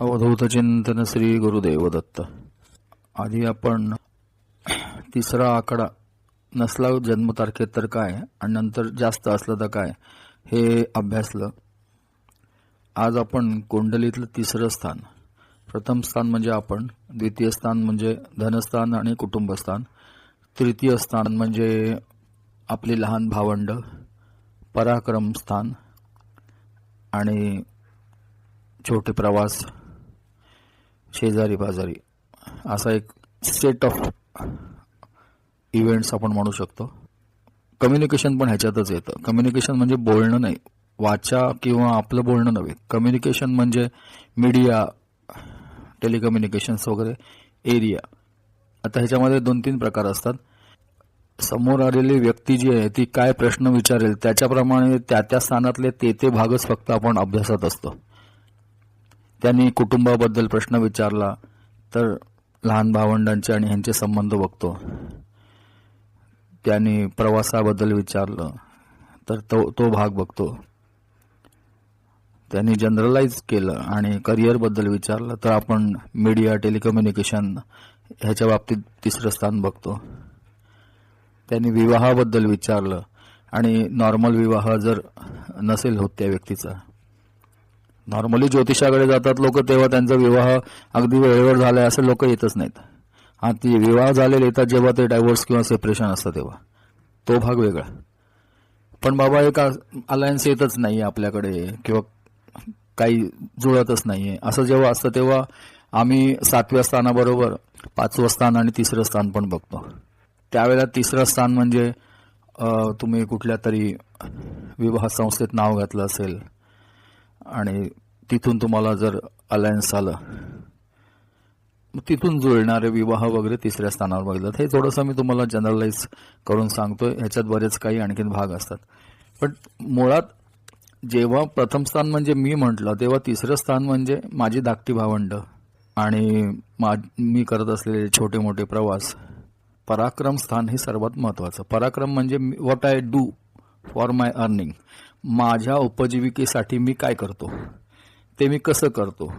अवधूत चिंतन श्री गुरुदेव दत्त आधी आपण तिसरा आकडा नसला जन्मतारखेत तर काय आणि नंतर जास्त असलं तर काय हे अभ्यासलं. आज आपण कुंडलीतलं तिसरं स्थान. प्रथम स्थान म्हणजे आपण द्वितीय स्थान म्हणजे धनस्थान आणि कुटुंबस्थान. तृतीय स्थान म्हणजे आपली लहान भावंड पराक्रम स्थान आणि छोटे प्रवास. शेजारी पाजारी असा एक सेट ऑफ इव्हेंट्स आपण म्हणू शकतो. कम्युनिकेशन पण ह्याच्यातच येतं. कम्युनिकेशन म्हणजे बोलणं नाही. वाचा किंवा आपलं बोलणं नव्हे. कम्युनिकेशन म्हणजे मीडिया टेलिकम्युनिकेशन्स वगैरे एरिया आता ह्याच्यामध्ये दोन तीन प्रकार असतात. समोर आलेली व्यक्ती जी आहे ती काय प्रश्न विचारेल त्याच्याप्रमाणे त्या त्या स्थानातले ते ते भागच फक्त आपण अभ्यासात असतो. त्यांनी कुटुंबाबद्दल प्रश्न विचारला तर लहान भावंडांचे आणि ह्यांचे संबंध बघतो. त्यांनी प्रवासाबद्दल विचारलं तर तो तो भाग बघतो. त्यांनी जनरलाइज केलं आणि करिअरबद्दल विचारलं तर आपण मीडिया टेलिकम्युनिकेशन ह्याच्या बाबतीत तिसरं स्थान बघतो. त्यांनी विवाहाबद्दल विचारलं आणि नॉर्मल विवाह जर नसेल होत त्या व्यक्तीचा नॉर्मली ज्योतिषाकडे जातात लोक तेव्हा त्यांचा विवाह अगदी वेळेवर झालाय असं लोक येतच नाहीत. हा ती विवाह झालेले येतात जेव्हा ते डायव्होर्स किंवा सेपरेशन असतं तेव्हा. तो भाग वेगळा. पण बाबा एक अलायन्स येतच नाही आपल्याकडे किंवा काही जुळतच नाहीये. असं जेव्हा असतं तेव्हा आम्ही सातव्या स्थानाबरोबर पाचवं स्थान आणि तिसरं स्थान पण बघतो. त्यावेळेला तिसरं स्थान म्हणजे तुम्ही कुठल्या तरी विवाह संस्थेत नाव घातलं असेल आणि तिथून तुम्हाला जर अलायन्स आलं तिथून जुळणारे विवाह वगैरे तिसऱ्या स्थानावर बघितलं. हे थोडंसं मी तुम्हाला जनरलाइज करून सांगतोय. ह्याच्यात बरेच काही आणखीन भाग असतात. पण मुळात जेव्हा प्रथम स्थान म्हणजे मी म्हटलं तेव्हा तिसरं स्थान म्हणजे माझी धाकटी भावंड आणि मा मी करत असलेले छोटे मोठे प्रवास. पराक्रम स्थान हे सर्वात महत्वाचं. पराक्रम म्हणजे what I do for my earning माझ्या उपजीविकेसाठी मी काय करतो? ते मी कसं करतो?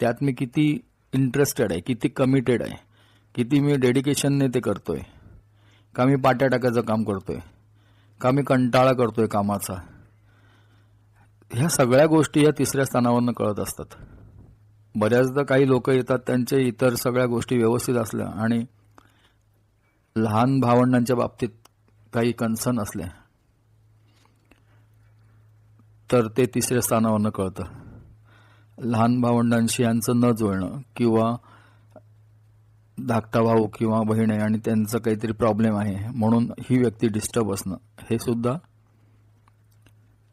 त्यात मी किती इंटरेस्टेड आहे किती कमिटेड आहे किती मी डेडिकेशनने ते करतोय? का मी पाट्या टाकायचं काम करतोय? का मी कंटाळा करतोय कामाचा? ह्या सगळ्या गोष्टी या तिसऱ्या स्थानावरनं कळत असतात. बऱ्याचदा काही लोक येतात त्यांचे इतर सगळ्या गोष्टी व्यवस्थित असल्या आणि लहान भावंडांच्या बाबतीत काही कन्सर्न असले तर ते तिसऱ्या स्थानावरनं कळतं. लहान भावंडांशी यांचं न जुळणं किंवा धाकटा भाऊ किंवा बहीण आहे आणि त्यांचं काहीतरी प्रॉब्लेम आहे म्हणून ही व्यक्ती डिस्टर्ब असणं हे सुद्धा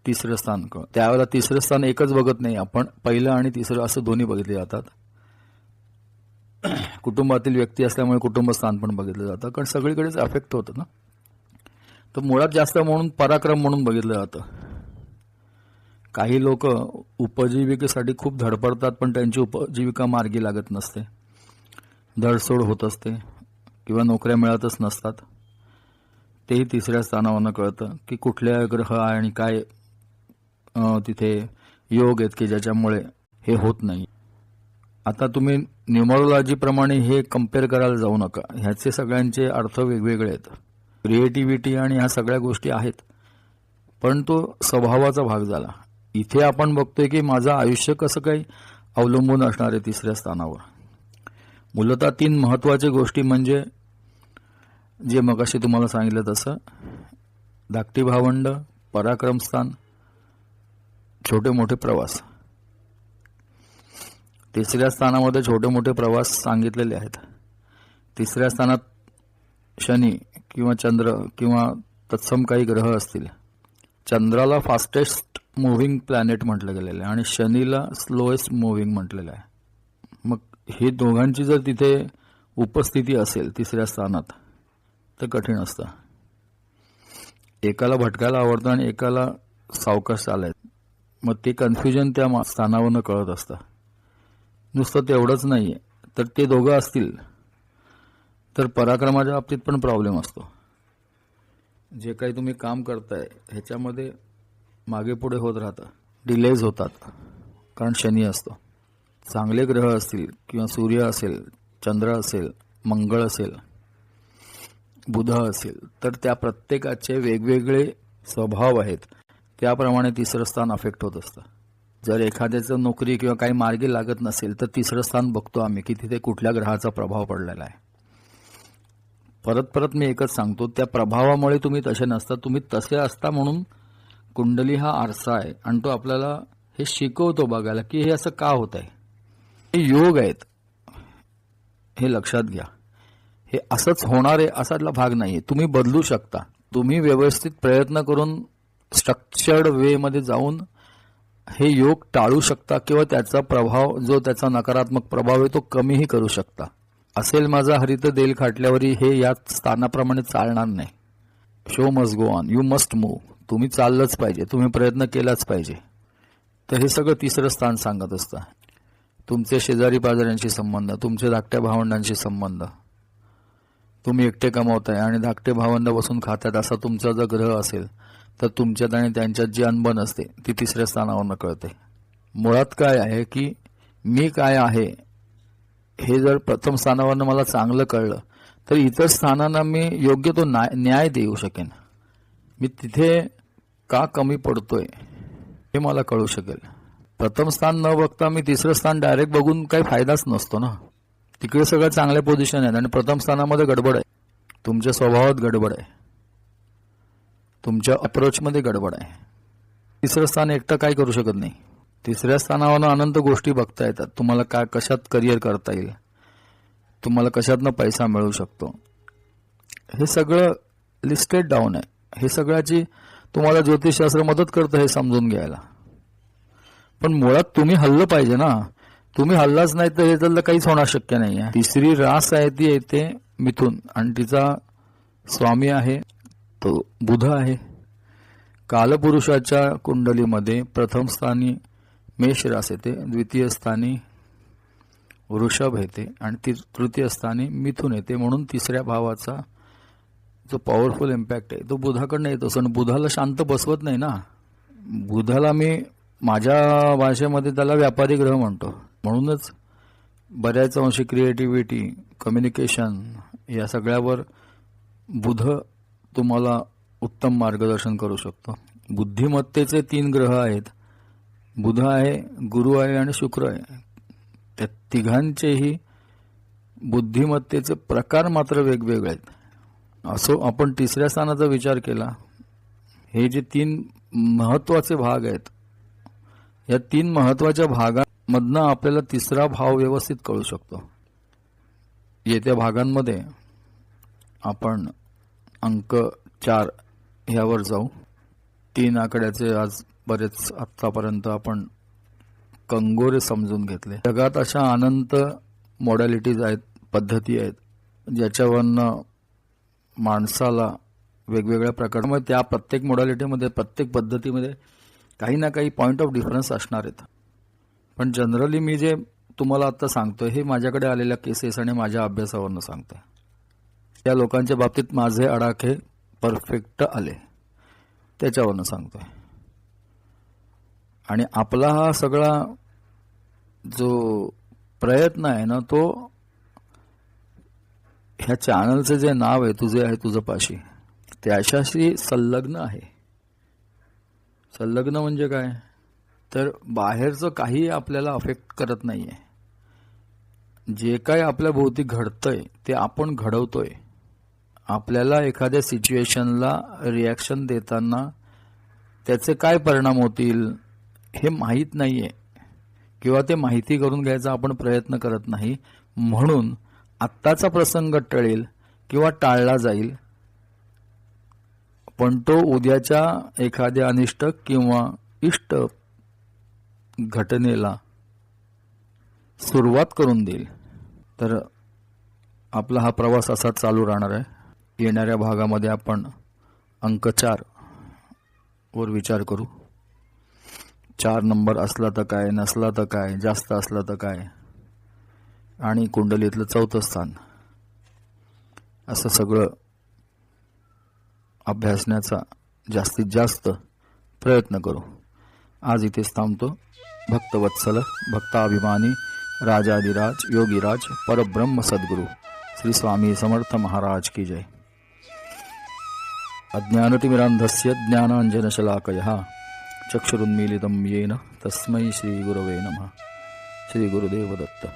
तिसरं स्थान कळ त्यावेळेला तिसरं स्थान एकच बघत नाही आपण. पहिलं आणि तिसरं असं दोन्ही बघितले जातात. कुटुंबातील व्यक्ती असल्यामुळे कुटुंब स्थान पण बघितलं जातं. कारण सगळीकडेच अफेक्ट होतं ना. तर मुळात जास्त म्हणून पराक्रम म्हणून बघितलं जातं. काही लोक उपजीविकेसाठी खूप धडपडतात पण त्यांची उपजीविका मार्गी लागत नसते. धडसोड होत असते किंवा नोकऱ्या मिळतच नसतात. तेही तिसऱ्या स्थानावरनं कळतं की कुठल्या ग्रह आहे आणि काय तिथे योग आहेत की ज्याच्यामुळे हे होत नाही. आता तुम्ही न्युमरोलॉजीप्रमाणे हे कंपेअर करायला जाऊ नका. ह्याचे सगळ्यांचे अर्थ वेगवेगळे आहेत. क्रिएटिव्हिटी आणि ह्या सगळ्या गोष्टी आहेत. पण तो स्वभावाचा भाग झाला. इथे आपण बघतोय की माझं आयुष्य कसं काही अवलंबून असणार आहे तिसऱ्या स्थानावर. मूलतः तीन महत्त्वाच्या गोष्टी म्हणजे जे मगाशी तुम्हाला सांगितलं तसं धाकटी भावंड पराक्रमस्थान छोटे मोठे प्रवास. तिसऱ्या स्थानामध्ये छोटे मोठे प्रवास सांगितलेले आहेत. तिसऱ्या स्थानात शनी किंवा चंद्र किंवा तत्सम काही ग्रह असतील. चंद्राला फास्टेस्ट मुव्हिंग प्लॅनेट म्हटलं गेलेलं आहे आणि शनीला स्लोएस्ट मुव्हिंग म्हटलेलं आहे. मग हे दोघांची जर तिथे उपस्थिती असेल तिसऱ्या स्थानात तर कठीण असतं. एकाला भटकायला आवडतं आणि एकाला सावकाश चालायचं. मग ते कन्फ्युजन त्या स्थानावरनं कळत असतं. नुसतं तेवढंच नाही आहे तर ते दोघं असतील तर पराक्रमाच्या बाबतीत पण प्रॉब्लेम असतो. जे काही तुम्ही काम करताय ह्याच्यामध्ये मागे पुढे होत राहतं. डिलेज होतात. कारण शनी असतो. चांगले ग्रह असतील किंवा सूर्य असेल चंद्र असेल मंगळ असेल बुध असेल तर त्या प्रत्येकाचे वेगवेगळे स्वभाव आहेत. त्याप्रमाणे तिसरं स्थान अफेक्ट होत असतं. जर एखाद्याचं नोकरी किंवा काही मार्गी लागत नसेल तर तिसरं स्थान बघतो आम्ही की तिथे कुठल्या ग्रहाचा प्रभाव पडलेला आहे. परत परत मी एकच सांगतो त्या प्रभावामुळे तुम्ही तसे नसता तुम्ही तसे असता म्हणून कुंडली हा आरसा आहे आणि तो आपल्याला हे शिकवतो बघायला की हे असं का होत आहे हे योग आहेत. हे लक्षात घ्या. हे असंच होणार आहे असातला भाग नाही तुम्ही बदलू शकता. तुम्ही व्यवस्थित प्रयत्न करून स्ट्रक्चर्ड वेमध्ये जाऊन हे योग टाळू शकता किंवा त्याचा प्रभाव जो त्याचा नकारात्मक प्रभाव आहे तो कमीही करू शकता. असेल माझा हरित देल खाटल्यावरी हे या स्थानाप्रमाणे चालणार नाही. Show must go on you must move तुम्ही चाललंच पाहिजे तुम्ही प्रयत्न केलाच पाहिजे. तर हे सगळं तिसरं स्थान सांगत असतं. तुमचे शेजारी पाजाऱ्यांशी संबंध तुमचे धाकट्या भावंडांशी संबंध. तुम्ही एकटे कमावताय आणि धाकटे भावंड बसून खातात असा तुमचा जर ग्रह असेल तर तुमच्यात आणि त्यांच्यात जी अनबन असते ती तिसऱ्या स्थानावरनं कळते. मुळात काय आहे की मी काय आहे हे जर प्रथम स्थानावरनं मला चांगलं कळलं तर इतर स्थानांना मी योग्य तो न्याय न्याय देऊ शकेन. मी तिथे का कमी पडतोय हे मला कळू शकेल. प्रथम स्थान न बघता मी तिसरं स्थान डायरेक्ट बघून काही फायदाच नसतो ना. तिकडे सगळं चांगल्या पोझिशन आहेत आणि प्रथम स्थानामध्ये गडबड आहे. तुमच्या स्वभावात गडबड आहे. तुमच्या अप्रोचमध्ये गडबड आहे. तिसरं स्थान एकटं काय करू शकत नाही. तिसऱ्या स्थानावर अनंत गोष्टी बघता येतात. तुम्हाला काय कशात करिअर करता येईल? तुम्हाला कशातनं पैसा मिळू शकतो? हे सगळं लिस्टेड डाऊन आहे. हे सगळ्याची तुम्हाला ज्योतिषशास्त्र मदत करतं हे समजून घ्यायला. पण मुळात तुम्ही हल्लं पाहिजे ना. तुम्ही हल्लाच नाही तर हे तर काहीच होणार शक्य नाही आहे. तिसरी रास आहे ती येते मिथून. आणि तिचा स्वामी आहे तो बुध आहे. कालपुरुषाच्या कुंडलीमध्ये प्रथम स्थानी मेष रास येते द्वितीय स्थानी वृषभ येते आणि ती तृतीय स्थानी मिथून येते. म्हणून तिसऱ्या भावाचा जो पॉवरफुल इम्पॅक्ट आहे तो बुधाकडनं येतो. कारण बुधाला शांत बसवत नाही ना. बुधाला मी माझ्या भाषेमध्ये त्याला व्यापारी ग्रह म्हणतो. म्हणूनच बऱ्याच अंशी क्रिएटिव्हिटी कम्युनिकेशन या सगळ्यावर बुध तुम्हाला उत्तम मार्गदर्शन करू शकतो. बुद्धिमत्तेचे तीन ग्रह आहेत. बुध आहे गुरु आहे आणि शुक्र आहे. त्या तिघांचेही बुद्धिमत्तेचे प्रकार मात्र वेगवेगळे आहेत. असो आपण तिसऱ्या स्थानाचा विचार केला. हे जे तीन महत्त्वाचे भाग आहेत या तीन महत्त्वाच्या भागांमधनं आपल्याला तिसरा भाव व्यवस्थित कळू शकतो. येत्या भागांमध्ये आपण अंक चार ह्यावर जाऊ. तीन आकड्याचे आज बरेच आत्तापर्यंत आपण कंगोरे समजून घेतले. जगात अशा अनंत मॉडॅलिटीज आहेत पद्धती आहेत ज्याच्यावरनं माणसाला वेगवेगळ्या प्रकारामध्ये त्या प्रत्येक मॉडॅलिटीमध्ये प्रत्येक पद्धतीमध्ये काही ना काही पॉईंट ऑफ डिफरन्स असणार आहेत. पण जनरली मी जे तुम्हाला आता सांगतोय हे माझ्याकडे आलेल्या केसेस आणि माझ्या अभ्यासावरनं सांगतोय. त्या लोकांच्या बाबतीत माझे अडाखे परफेक्ट आले. त्याच्यावरनं सांगतोय. आणि आपला हा सगळा जो प्रयत्न आहे ना तो ह्या चॅनलचं जे नाव आहे तुझे आहे तुझं पाशी त्याच्याशी संलग्न आहे. संलग्न म्हणजे काय? तर बाहेरचं काही आपल्याला अफेक्ट करत नाही आहे जे काय आपल्या भोवती घडतंय ते आपण घडवतोय. आपल्याला एखाद्या सिच्युएशनला रिॲक्शन देताना त्याचे काय परिणाम होतील हे माहीत नाही आहे किंवा ते माहिती करून घ्यायचा आपण प्रयत्न करत नाही. म्हणून आत्ताचा प्रसंग टळेल किंवा टाळला जाईल पण तो उद्याच्या एखाद्या अनिष्ट किंवा इष्ट घटनेला सुरुवात करून देईल. तर आपला हा प्रवास असा चालू राहणार आहे. येणाऱ्या भागामध्ये आपण अंक चार वर विचार करू. चार नंबर असला तर काय नसला तर काय जास्त असला तर काय? आणि कुंडलीतलं चौथं स्थान. असं सगळं अभ्यासण्याचा जास्तीत जास्त प्रयत्न करू. आज इथेच थांबतो. भक्तवत्सल भक्ताभिमानी राजाधिराज योगीराज परब्रह्म सद्गुरु श्री स्वामी समर्थ महाराज की जय. अज्ञानतिमिरांधस्य ज्ञानाञ्जनशलाकयः चक्षुरुन्मीलितं येन तस्मै श्रीगुरवे नमः. श्रीगुरुदेवदत्त